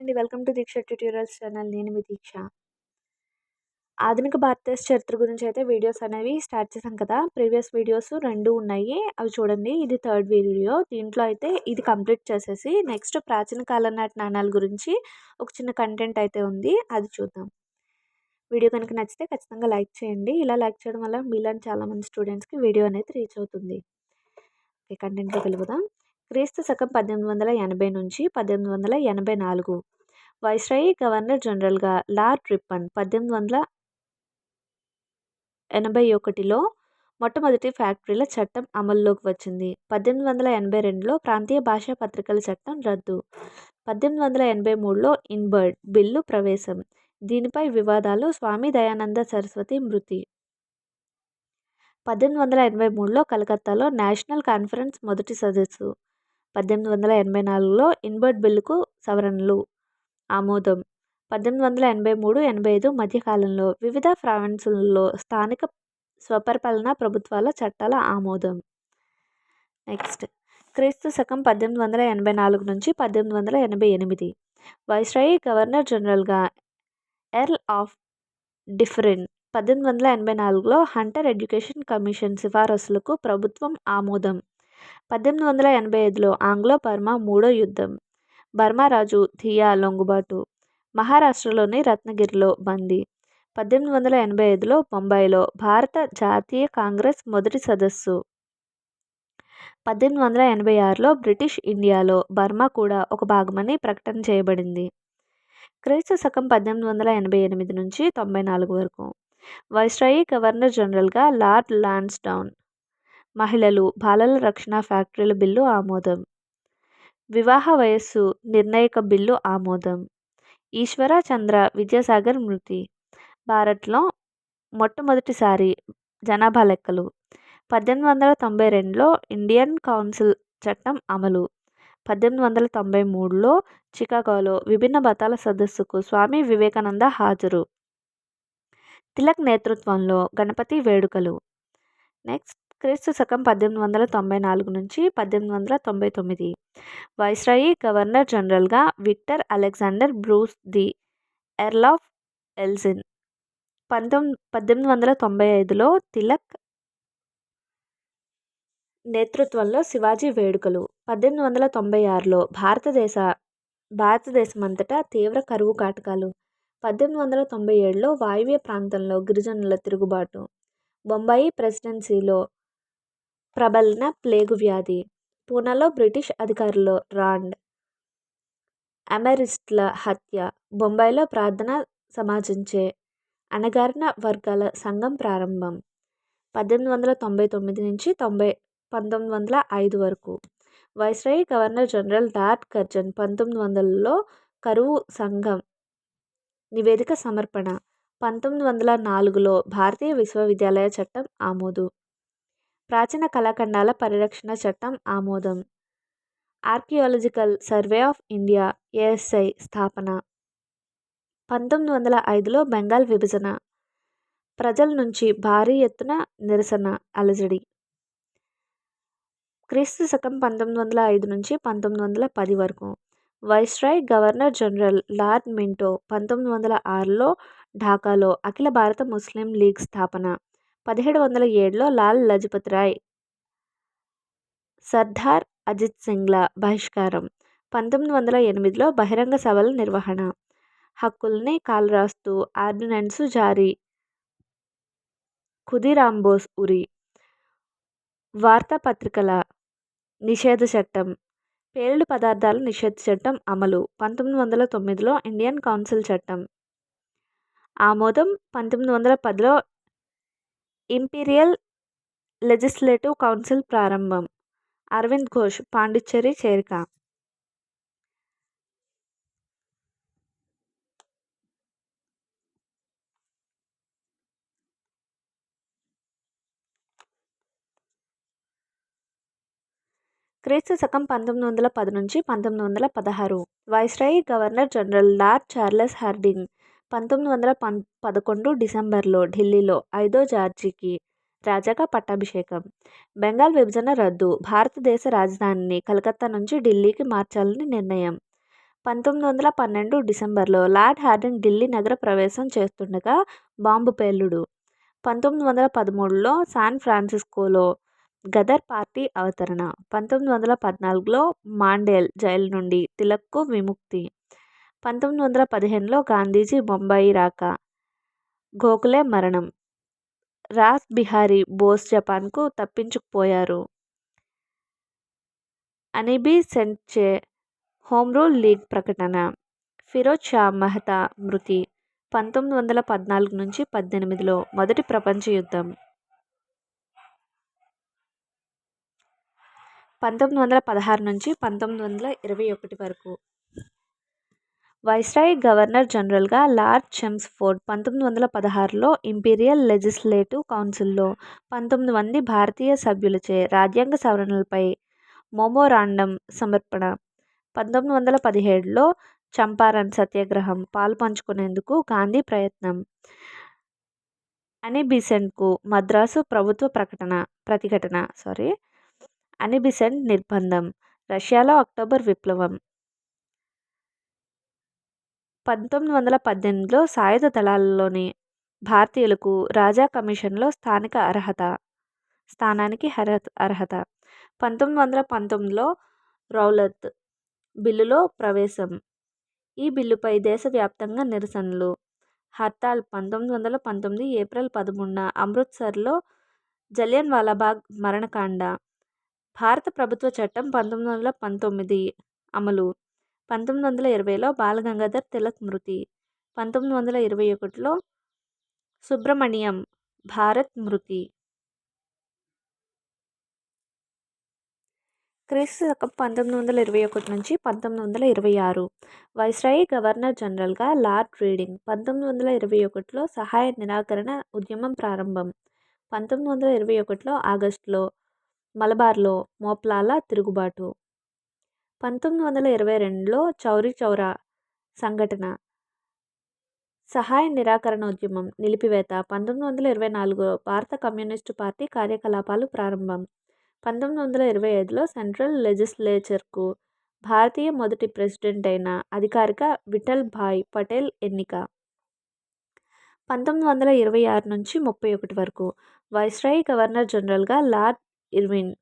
అండి. Welcome to Deeksha tutorials channel. నేను మీ దీక్ష. ఆధునిక భారతదేశ చరిత్ర గురించి అయితే వీడియోస్ అనేవి స్టార్ట్ చేశాం కదా. ప్రీవియస్ వీడియోస్ రెండు ఉన్నాయి. అవి చూడండి. ఇది థర్డ్ వీడియో. దీంట్లో అయితే ఇది కంప్లీట్ చేసేసి నెక్స్ట్ ప్రాచీన కాలం నాటి నాణాల గురించి ఒక చిన్న కంటెంట్ అయితే ఉంది. అది చూద్దాం. వీడియో కనుక నచ్చితే ఖచ్చితంగా లైక్ చేయండి. ఇలా లైక్ చేయడం వల్ల మీలాంటి చాలామంది స్టూడెంట్స్కి వీడియో అనేది రీచ్ అవుతుంది. ఓకే కంటెంట్లోకి వెళ్ళిపోదాం క్రీస్తు శకం పద్దెనిమిది వందల ఎనభై నుంచి పద్దెనిమిది వందల ఎనభై నాలుగు. వైస్రాయి గవర్నర్ జనరల్గా లార్డ్ రిప్పన్ పద్దెనిమిది వందల ఎనభై ఒకటిలో మొట్టమొదటి ఫ్యాక్టరీల చట్టం అమల్లోకి వచ్చింది. పద్దెనిమిది వందల ఎనభై రెండులో ప్రాంతీయ భాషా పత్రికల చట్టం రద్దు. పద్దెనిమిది వందల ఎనభై మూడులో ఇన్బర్డ్ బిల్లు ప్రవేశం. దీనిపై వివాదాలు స్వామి దయానంద సరస్వతి మృతి. పద్దెనిమిది వందల ఎనభై మూడులో కలకత్తాలో నేషనల్ కాన్ఫరెన్స్ మొదటి సదస్సు. పద్దెనిమిది వందల ఎనభై నాలుగులో ఇన్బర్డ్ బిల్లుకు సవరణలు ఆమోదం. పద్దెనిమిది వందల ఎనభై మూడు ఎనభై ఐదు మధ్యకాలంలో వివిధ ప్రావిన్సులలో స్థానిక స్వపరిపాలన ప్రభుత్వాల చట్టాల ఆమోదం. నెక్స్ట్. క్రీస్తు శకం పద్దెనిమిది వందల ఎనభై నాలుగు నుంచి పద్దెనిమిది వందల ఎనభై ఎనిమిది. వైస్రాయి గవర్నర్ జనరల్గా ఎర్ల్ ఆఫ్ డిఫరెన్ పద్దెనిమిది వందల ఎనభై నాలుగులో హంటర్ ఎడ్యుకేషన్ కమిషన్ సిఫారసులకు ప్రభుత్వం ఆమోదం. పద్దెనిమిది వందల ఎనభై ఐదులో ఆంగ్లో బర్మా మూడో యుద్ధం. బర్మా రాజు థియా లొంగుబాటు మహారాష్ట్రలోని రత్నగిరిలో బందీ. పద్దెనిమిది వందల ఎనభై ఐదులో బొంబాయిలో భారత జాతీయ కాంగ్రెస్ మొదటి సదస్సు. పద్దెనిమిది వందల ఎనభై ఆరులో బ్రిటిష్ ఇండియాలో బర్మా కూడా ఒక భాగమని ప్రకటన చేయబడింది. క్రీస్తు శకం పద్దెనిమిది వందల ఎనభై ఎనిమిది నుంచి తొంభై నాలుగు వరకు. వైస్రాయి గవర్నర్ జనరల్గా లార్డ్ లాన్స్డౌన్ మహిళలు బాలల రక్షణ ఫ్యాక్టరీల బిల్లు ఆమోదం. వివాహ వయస్సు నిర్ణయక బిల్లు ఆమోదం. ఈశ్వర చంద్ర విద్యాసాగర్ మృతి. భారత్లో మొట్టమొదటిసారి జనాభా లెక్కలు. పద్దెనిమిది వందల తొంభై రెండులో ఇండియన్ కౌన్సిల్ చట్టం అమలు. పద్దెనిమిది వందల తొంభై మూడులో చికాగోలో విభిన్న బతాల సదస్సుకు స్వామి వివేకానంద హాజరు. తిలక్ నేతృత్వంలో గణపతి వేడుకలు. నెక్స్ట్. క్రీస్తు శకం పద్దెనిమిది వందల తొంభై నాలుగు నుంచి పద్దెనిమిది వందల తొంభై తొమ్మిది. వైస్రాయి గవర్నర్ జనరల్గా Victor Alexander Bruce the earl of Elgin. పంతొమ్మిది పద్దెనిమిది వందల తొంభై ఐదులో తిలక్ నేతృత్వంలో శివాజీ వేడుకలు. పద్దెనిమిది వందల తొంభై ఆరులో భారతదేశ భారతదేశం అంతటా తీవ్ర కరువు కాటకాలు. పద్దెనిమిది వందల తొంభై ఏడులో వాయువ్య ప్రాంతంలో గిరిజనుల తిరుగుబాటు. బొంబాయి ప్రెసిడెన్సీలో ప్రబలిన ప్లేగు వ్యాధి. పూనాలో బ్రిటిష్ అధికారులు రాండ్ అమెరిస్ట్ల హత్య. బొంబాయిలో ప్రార్థన సమాజించే అణగారిన వర్గాల సంఘం ప్రారంభం. పద్దెనిమిది వందల తొంభై తొమ్మిది నుంచి తొంభై పంతొమ్మిది వందల ఐదు వరకు. వైస్రాయి గవర్నర్ జనరల్ డాట్ కర్జన్ పంతొమ్మిది వందలలో కరువు సంఘం నివేదిక సమర్పణ. పంతొమ్మిది వందల నాలుగులో భారతీయ విశ్వవిద్యాలయ చట్టం ఆమోదు. ప్రాచీన కళాఖండాల పరిరక్షణ చట్టం ఆమోదం. Archaeological survey of India ASI స్థాపన. పంతొమ్మిది వందల ఐదులో బెంగాల్ విభజన. ప్రజల నుంచి భారీ ఎత్తున నిరసన అలజడి. క్రీస్తు శకం పంతొమ్మిది వందల ఐదు నుంచి పంతొమ్మిది వందల పది వరకు. Viceroy governor general Lord Minto పంతొమ్మిది వందల ఆరులో ఢాకాలో అఖిల భారత ముస్లిం లీగ్ స్థాపన. పదిహేడు వందల ఏడులో లాల్ లజపత్ రాయ్. సర్దార్ అజిత్ సింగ్ల బహిష్కారం. పంతొమ్మిది వందల ఎనిమిదిలో బహిరంగ సభల నిర్వహణ. హక్కుల్ని కాలరాస్తూ ఆర్డినెన్స్ జారీ. ఖుదిరాంబోస్ ఉరి. వార్తాపత్రికల నిషేధ చట్టం. పేలుడు పదార్థాల నిషేధ చట్టం అమలు. పంతొమ్మిది వందల తొమ్మిదిలో ఇండియన్ కౌన్సిల్ చట్టం. ఆమోదం పంతొమ్మిది వందల పదిలో ఇంపీరియల్ లెజిస్లేటివ్ కౌన్సిల్ ప్రారంభం. అరవింద్ ఘోష్ పాండిచ్చేరి చేరిక. క్రీస్తు శకం పంతొమ్మిది వందల పది నుంచి పంతొమ్మిది వందల పదహారు. Viceroy governor general Lord Charles Hardinge పంతొమ్మిది వందల పం పదకొండు డిసెంబర్లో ఢిల్లీలో ఐదో జార్జీకి రాజాగా పట్టాభిషేకం. బెంగాల్ విభజన రద్దు భారతదేశ రాజధానిని కలకత్తా నుంచి ఢిల్లీకి మార్చాలని నిర్ణయం. పంతొమ్మిది వందల పన్నెండు డిసెంబర్లో లార్డ్ హార్డింగ్ ఢిల్లీ నగర ప్రవేశం చేస్తుండగా బాంబు పేలుడు. పంతొమ్మిది వందల పదమూడులో శాన్ ఫ్రాన్సిస్కోలో గదర్ పార్టీ అవతరణ. పంతొమ్మిది వందల పద్నాలుగులో మాండేల్ జైలు నుండి తిలక్కు విముక్తి. పంతొమ్మిది వందల పదిహేనులో గాంధీజీ బొంబాయి రాక. గోఖలే మరణం. రాస్ బిహారీ బోస్ జపాన్కు తప్పించుకుపోయారు. అనిబీ సెంట్చే హోమ్ రూల్ లీగ్ ప్రకటన. ఫిరోజ్ షా మెహతా మృతి పంతొమ్మిది వందల పద్నాలుగు నుంచి పద్దెనిమిదిలో మొదటి ప్రపంచ యుద్ధం. పంతొమ్మిది వందల పదహారు నుంచి పంతొమ్మిది వందల ఇరవై ఒకటి వరకు. వైస్రాయ్ గవర్నర్ జనరల్గా లార్డ్ చెమ్స్ఫోర్డ్ పంతొమ్మిది వందల పదహారులో ఇంపీరియల్ లెజిస్లేటివ్ కౌన్సిల్లో పంతొమ్మిది మంది భారతీయ సభ్యులచే రాజ్యాంగ సవరణలపై మోమోరాండం సమర్పణ. పంతొమ్మిది వందల పదిహేడులో చంపారన్ సత్యాగ్రహం పాలు పంచుకునేందుకు గాంధీ ప్రయత్నం. అనిబిసెంట్కు మద్రాసు ప్రభుత్వ ప్రకటన ప్రతిఘటన సారీ అనిబిసెంట్ నిర్బంధం రష్యాలో అక్టోబర్ విప్లవం. పంతొమ్మిది వందల పద్దెనిమిదిలో సాయుధ దళాలలోని భారతీయులకు రాజా కమిషన్లో స్థానిక అర్హత స్థానానికి అర్హత అర్హత. పంతొమ్మిది వందల పంతొమ్మిదిలో రౌలత్ బిల్లులో ప్రవేశం. ఈ బిల్లుపై దేశవ్యాప్తంగా నిరసనలు. హర్తాల్ పంతొమ్మిది వందల పంతొమ్మిది ఏప్రిల్ పదమూడున అమృత్సర్లో జలియన్ వాలాబాగ్ మరణకాండ. భారత ప్రభుత్వ చట్టం పంతొమ్మిది వందల పంతొమ్మిది అమలు. పంతొమ్మిది వందల ఇరవైలో బాలగంగాధర్ తిలక్ మృతి. పంతొమ్మిది వందల ఇరవై ఒకటిలో సుబ్రమణ్యం భారత్ మృతి. క్రీస్తు శకం పంతొమ్మిది వందల ఇరవై ఒకటి నుంచి పంతొమ్మిది వందల ఇరవై ఆరు. వైస్రాయి గవర్నర్ జనరల్గా లార్డ్ రీడింగ్ పంతొమ్మిది వందల ఇరవై ఒకటిలో సహాయ నిరాకరణ ఉద్యమం ప్రారంభం. పంతొమ్మిది వందల ఇరవై ఒకటిలో ఆగస్టులో మలబార్లో మోప్లాల తిరుగుబాటు. పంతొమ్మిది వందల ఇరవై రెండులో చౌరీ చౌరా సంఘటన. సహాయ నిరాకరణ ఉద్యమం నిలిపివేత పంతొమ్మిది వందల ఇరవై నాలుగులో భారత కమ్యూనిస్టు పార్టీ కార్యకలాపాలు ప్రారంభం. పంతొమ్మిది వందల ఇరవై ఐదులో సెంట్రల్ లెజిస్లేచర్కు భారతీయ మొదటి ప్రెసిడెంట్ అయిన అధికారిక విఠల్ భాయ్ పటేల్ ఎన్నిక. పంతొమ్మిది వందల ఇరవై ఆరు నుంచి ముప్పై ఒకటి వరకు వైస్రాయి గవర్నర్ జనరల్గా లార్డ్ ఇర్విన్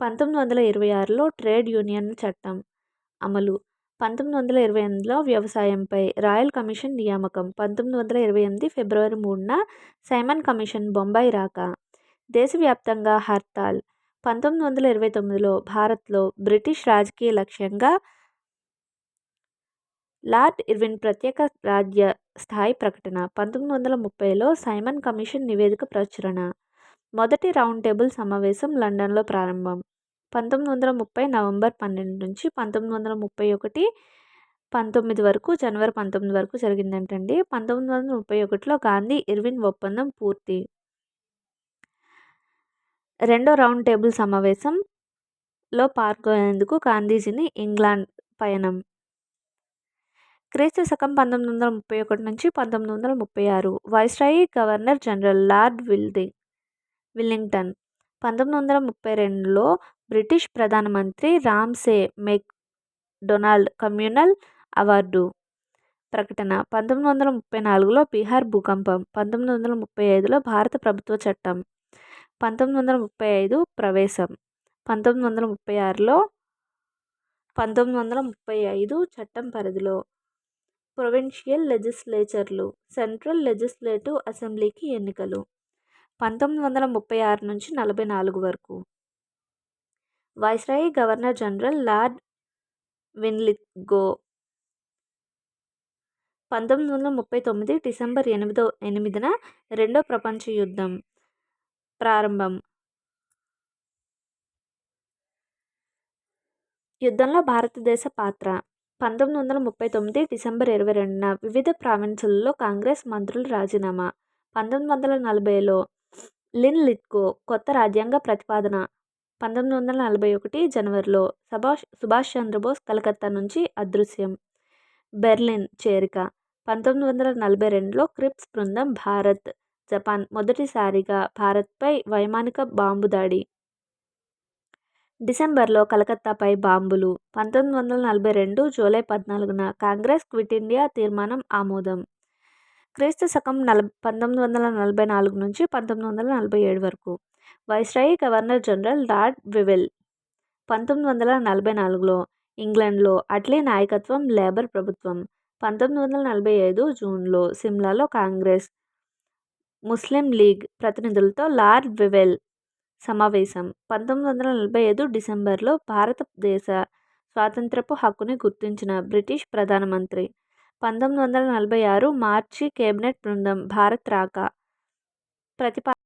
పంతొమ్మిది వందల ఇరవై ఆరులో ట్రేడ్ యూనియన్ చట్టం అమలు. పంతొమ్మిది వందల ఇరవై ఎనిమిదిలో వ్యవసాయంపై రాయల్ కమిషన్ నియామకం. పంతొమ్మిది వందల ఇరవై ఎనిమిది ఫిబ్రవరి మూడున సైమన్ కమిషన్ బొంబాయి రాక. దేశవ్యాప్తంగా హర్తాల్. పంతొమ్మిది వందల ఇరవై తొమ్మిదిలో భారత్లో బ్రిటిష్ రాజకీయ లక్ష్యంగా లార్డ్ ఇర్విన్ ప్రత్యేక రాజ్య స్థాయి ప్రకటన. పంతొమ్మిది వందల ముప్పైలో సైమన్ కమిషన్ నివేదిక ప్రచురణ. మొదటి రౌండ్ టేబుల్ సమావేశం లండన్లో ప్రారంభం. పంతొమ్మిది వందల ముప్పై నవంబర్ పన్నెండు నుంచి పంతొమ్మిది వందల ముప్పై ఒకటి పంతొమ్మిది వరకు జనవరి పంతొమ్మిది వరకు జరిగిందంటండి. పంతొమ్మిది వందల ముప్పై ఒకటిలో గాంధీ ఇర్విన్ ఒప్పందం పూర్తి. రెండో రౌండ్ టేబుల్ సమావేశంలో పాల్గొనేందుకు గాంధీజీని ఇంగ్లాండ్ పయనం. క్రీస్తు శకం పంతొమ్మిది వందల ముప్పై ఒకటి నుంచి పంతొమ్మిది వందల ముప్పై ఆరు viceroy governor general Lord Wilding Willingdon. పంతొమ్మిది వందల ముప్పై రెండులో బ్రిటిష్ ప్రధానమంత్రి Ramsay MacDonald communal award ప్రకటన. పంతొమ్మిది వందల ముప్పై నాలుగులో బీహార్ భూకంపం. పంతొమ్మిది వందల ముప్పై ఐదులో భారత ప్రభుత్వ చట్టం. పంతొమ్మిది వందల ముప్పై ఐదు ప్రవేశం. పంతొమ్మిది వందల ముప్పై ఆరులో పంతొమ్మిది వందల ముప్పై ఐదు చట్టం పరిధిలో ప్రొవిన్షియల్ లెజిస్లేచర్లు. సెంట్రల్ లెజిస్లేటివ్ అసెంబ్లీకి ఎన్నికలు. పంతొమ్మిది వందల ముప్పై ఆరు నుంచి నలభై నాలుగు వరకు. Viceroy governor general Lord Linlithgow పంతొమ్మిది వందల ముప్పై తొమ్మిది డిసెంబర్ ఎనిమిదో ఎనిమిదిన రెండో ప్రపంచ యుద్ధం ప్రారంభం. యుద్ధంలో భారతదేశ పాత్ర. పంతొమ్మిది వందల ముప్పై తొమ్మిది డిసెంబర్ ఇరవై రెండున వివిధ ప్రావిన్సుల్లో కాంగ్రెస్ మంత్రుల రాజీనామా. పంతొమ్మిది వందల నలభైలో లిన్ లిత్కో కొత్త రాజ్యాంగ ప్రతిపాదన పంతొమ్మిది వందల నలభై ఒకటి జనవరిలో సుభాష్ సుభాష్ చంద్రబోస్ కలకత్తా నుంచి అదృశ్యం. బెర్లిన్ చేరిక పంతొమ్మిది వందల నలభై రెండులో క్రిప్స్ బృందం భారత్ జపాన్ మొదటిసారిగా భారత్పై వైమానిక బాంబు దాడి. డిసెంబర్లో కలకత్తాపై బాంబులు పంతొమ్మిది వందల నలభై రెండు జూలై పద్నాలుగున కాంగ్రెస్ క్విట్ ఇండియా తీర్మానం ఆమోదం. క్రీస్తు శకం నల పంతొమ్మిది వందల నలభై నాలుగు నుంచి పంతొమ్మిది వందల నలభై ఏడు వరకు. Viceroy governor general Lord Wavell పంతొమ్మిది వందల నలభై నాలుగులో ఇంగ్లాండ్లో అట్లీ నాయకత్వం లేబర్ ప్రభుత్వం. పంతొమ్మిది వందల నలభై ఐదు జూన్లో సిమ్లాలో కాంగ్రెస్ ముస్లిం లీగ్ ప్రతినిధులతో లార్డ్ వివెల్ సమావేశం. పంతొమ్మిది వందల నలభై ఐదు డిసెంబర్లో భారతదేశ స్వాతంత్రపు హక్కుని గుర్తించిన బ్రిటిష్ ప్రధానమంత్రి పంతొమ్మిది వందల నలభై ఆరు మార్చి కేబినెట్ బృందం భారత్ రాక ప్రతిపా